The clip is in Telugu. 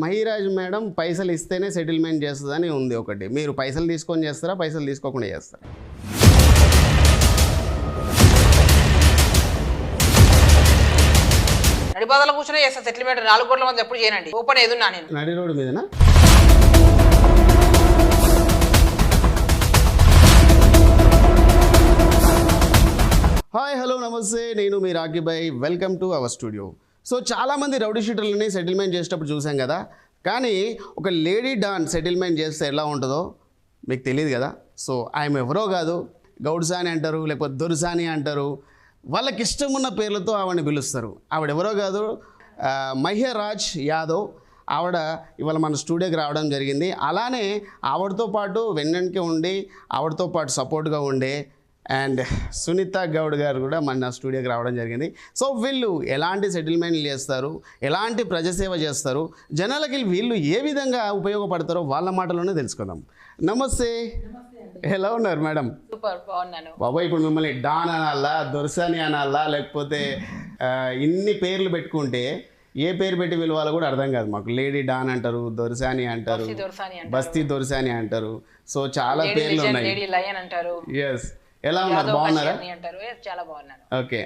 మహిరాజ్ మేడం పైసలు ఇస్తేనే సెటిల్మెంట్ చేస్తుందని ఉంది ఒకటి. మీరు పైసలు తీసుకొని చేస్తారా పైసలు తీసుకోకుండా చేస్తారా? నడిపాదల కూర్చొని చేస్తాను సెటిల్మెంట్. నాలుగు కోట్ల మంది ఎప్పుడు చేయనండి. ఓపెన్ ఏదున్నా నేను. నడి రోడ్డు మీదనా? హాయ్ హలో నమస్తే. నేను మీ Rocky Bhai welcome to our studio. So చాలామంది రౌడీ షీటర్లని సెటిల్మెంట్ చేసేటప్పుడు చూసాం కదా. కానీ ఒక లేడీ డాన్ సెటిల్మెంట్ చేస్తే ఎలా ఉంటుందో మీకు తెలియదు కదా. సో ఆయన ఎవరో కాదు. గౌడ్సాని అంటారు లేకపోతే దొరుసాని అంటారు. వాళ్ళకి ఇష్టం ఉన్న పేర్లతో ఆవిడని పిలుస్తారు. ఆవిడ ఎవరో కాదు. మహ్యరాజ్ యాదవ్ ఆవిడ ఇవాళ మన స్టూడియోకి రావడం జరిగింది. అలానే ఆవిడతో పాటు వెన్నెంట్కి ఉండి ఆవిడతో పాటు సపోర్ట్గా ఉండే అండ్ సునీత గౌడ్ గారు కూడా మన స్టూడియోకి రావడం జరిగింది. సో వీళ్ళు ఎలాంటి సెటిల్మెంట్లు చేస్తారు? ఎలాంటి ప్రజాసేవ చేస్తారు? జనాలకి వీళ్ళు ఏ విధంగా ఉపయోగపడతారో వాళ్ళ మాటలోనే తెలుసుకుందాం. నమస్తే. ఎలా ఉన్నారు మేడం? సూపర్ బాగున్నాను. బాబాయ్ ఇప్పుడు మిమ్మల్ని డాన్ అనాలా దొరసాని అనాలా లేకపోతే ఇన్ని పేర్లు పెట్టుకుంటే ఏ పేరు పెట్టి పిలవాలో కూడా అర్థం కాదు మాకు. లేడీ డాన్ అంటారు దొరసాని అంటారు బస్తీ దొరసాని అంటారు. సో చాలా పేర్లు ఉన్నాయి. ఎస్ ఎలా ఉన్నారు? బాగున్నారా? అంటారు. చాలా బాగున్నాను. ఓకే.